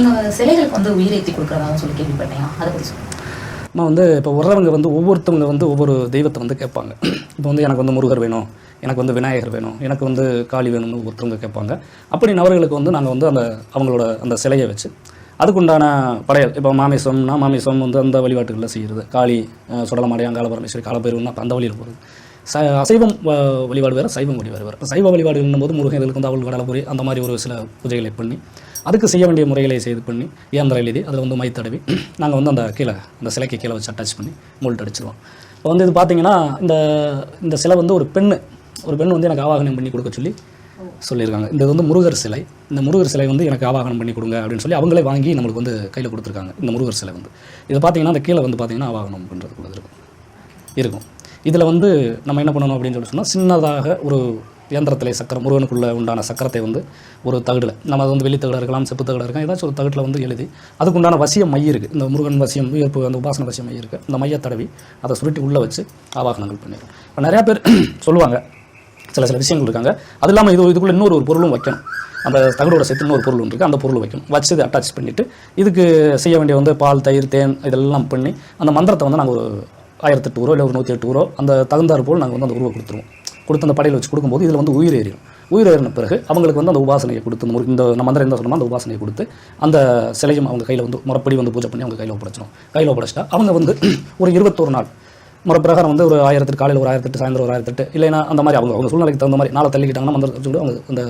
நீங்கள் சிலைகளுக்கு வந்து உயிரேற்றி கொடுக்குறதாக சொல்லி கேள்விப்பட்டேன். அதை பற்றி சொல்லுங்கள் நான் வந்து இப்போ வர்றவங்க வந்து ஒவ்வொருத்தவங்க வந்து ஒவ்வொரு தெய்வத்தை வந்து கேட்பாங்க. இப்போ வந்து எனக்கு வந்து முருகர் வேணும் எனக்கு வந்து விநாயகர் வேணும் எனக்கு வந்து காளி வேணும்னு ஒருத்தவங்க கேட்பாங்க. அப்படி நபர்களுக்கு வந்து நாங்கள் வந்து அந்த அவங்களோட அந்த சிலையை வச்சு அதுக்குண்டான படையல் இப்போ மாமிசம்னா மாமிசம் வந்து அந்த வழிபாட்டுகளில் செய்கிறது காளி அஹ், சுடலமாடை அங்காள பரமேஸ்வரி அப்போ அந்த வழியில் போகிறது ச அசைவம் வ- வழிபாடு வேறு சைவம் வழிபாடு வேறு. சைவ வழிபாடுன்னும் போது முருகன் இதுக்கு வந்து அவள் கடலபுரி அந்த மாதிரி ஒரு சில பூஜைகளை பண்ணி அதுக்கு செய்ய வேண்டிய முறைகளை செய்து பண்ணி இயந்திரம் எழுதி அதில் வந்து மை தடவி நாங்கள் வந்து அந்த கீழே அந்த சிலைக்கு கீழே வச்சு அட்டாச் பண்ணி மோல்ட் அடிச்சிருவோம். இப்போ வந்து இது பார்த்தீங்கன்னா இந்த இந்த சிலை வந்து ஒரு பெண்ணு ஒரு பெண் வந்து எனக்கு ஆவாகனம் பண்ணி கொடுக்க சொல்லி சொல்லியிருக்காங்க. இந்த வந்து முருகர் சிலை. இந்த முருகர் சிலை வந்து எனக்கு ஆவாகனம் பண்ணி கொடுங்க அப்படின்னு சொல்லி அவங்களே வாங்கி நம்மளுக்கு வந்து கையில் கொடுத்துருக்காங்க இந்த முருகர் சிலை வந்து. இதை பார்த்தீங்கன்னா அந்த கீழே வந்து பார்த்தீங்கன்னா ஆவாகனம் பண்ணுறது கூட இருக்கும். இருக்கும். இதில் வந்து நம்ம என்ன பண்ணணும் அப்படின்னு சொல்லி சொன்னால் சின்னதாக ஒரு இயந்திரத்திலே சக்கரம் முருகனுக்குள்ளே உண்டான சக்கரத்தை வந்து ஒரு தகடில் நம்ம அது வந்து வெள்ளி தகடாக இருக்கலாம் செப்பு தகடாக இருக்கலாம் ஏதாச்சும் ஒரு தகட்டில் வந்து எழுதி அதுக்கு உண்டான வசியம் மை இருக்குது இந்த முருகன் வசியம் உயர்ப்பு அந்த உபாசன வசியம் மை இருக்குது இந்த மைய தடவி அதை சுருட்டி உள்ளே வச்சு ஆவாகனங்கள் பண்ணிடுவோம் இப்போ நிறையா பேர் சொல்லுவாங்க சில சில விஷயங்கள் இருக்காங்க. அது இல்லாமல் இது இதுக்குள்ளே இன்னொரு ஒரு பொருளும் வைக்கணும். அந்த தகடோட சேர்த்து இன்னொரு பொருள் இருக்குது அந்த பொருள் வைக்கணும். வச்சு இதை அட்டாச் பண்ணிவிட்டு இதுக்கு செய்ய வேண்டிய வந்து பால் தயிர் தேன் இதெல்லாம் பண்ணி அந்த மந்திரத்தை வந்து நாங்கள் ஒரு ஆயிரத்தெட்டு ரூபா இல்லை ஒரு நூற்றி எட்டு ரூபா அந்த தகுந்தாறு போல் நாங்கள் வந்து அந்த உருவை கொடுத்துருவோம். கொடுத்து அந்த படையில் வச்சு கொடுக்கும்போது இதில் வந்து உயிர் ஏறிடும். உயிர் ஏறின பிறகு அவங்களுக்கு வந்து அந்த உபாசனையை கொடுத்து இந்த முரு- இந்த நம்ம மந்திரம் என்ன சொன்னோமோ அந்த உபாசனையை கொடுத்து அந்த சிலையும் அவங்க கையில் வந்து முறப்படி வந்து பூஜை பண்ணி அவங்க கையில் ஒப்படைச்சிடும். கையில் ஒப்படைச்சிட்டா அவங்க வந்து ஒரு இருபத்தொரு நாள் முறை பிரகாரம் வந்து ஒரு ஆயிரத்து காலையில் ஒரு ஆயிரத்தெட்டு சாயந்தரம் ஒரு ஆயிரத்தெட்டு இல்லைன்னா அந்த மாதிரி அவங்க அவங்க சூழ்நிலைக்கு தகுந்த மாதிரி நாளை தள்ளிக்கிட்டாங்கன்னா மந்திரம் வச்சு அவங்க அந்த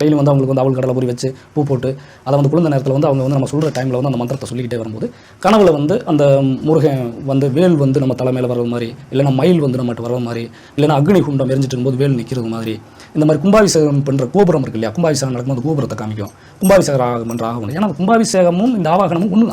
டெய்லி வந்து அவங்களுக்கு வந்து அவள் கடலை பொறி வச்சு பூ போட்டு அதை வந்து குளிர்ந்த நேரத்தில் வந்து அவங்க வந்து நம்ம சொல்கிற டைமில் வந்து அந்த மந்திரத்தை சொல்லிக்கிட்டே வரும்போது கனவுல வந்து அந்த முருகன் வந்து வேல் வந்து நம்ம தலைமையில் வர்றது மாதிரி இல்லைன்னா மயில் வந்து நம்மகிட்ட வர மாதிரி இல்லைன்னா அக்னி குண்டம் எரிஞ்சிட்டு இருக்கும்போது வேல் நிற்கிறது மாதிரி இந்த மாதிரி கும்பாபிஷேகம் பண்ணுற கோபுரம் இருக்கு இல்லையா? கும்பாபிஷேகம் நடக்கும்போது கோபுரத்தை காமிக்கும். கும்பாபிஷேகம் ஆகும் பண்ணுற ஆகணும் ஏன்னா கும்பாபிஷேகமும் இந்த ஆவாகனமும் ஒன்று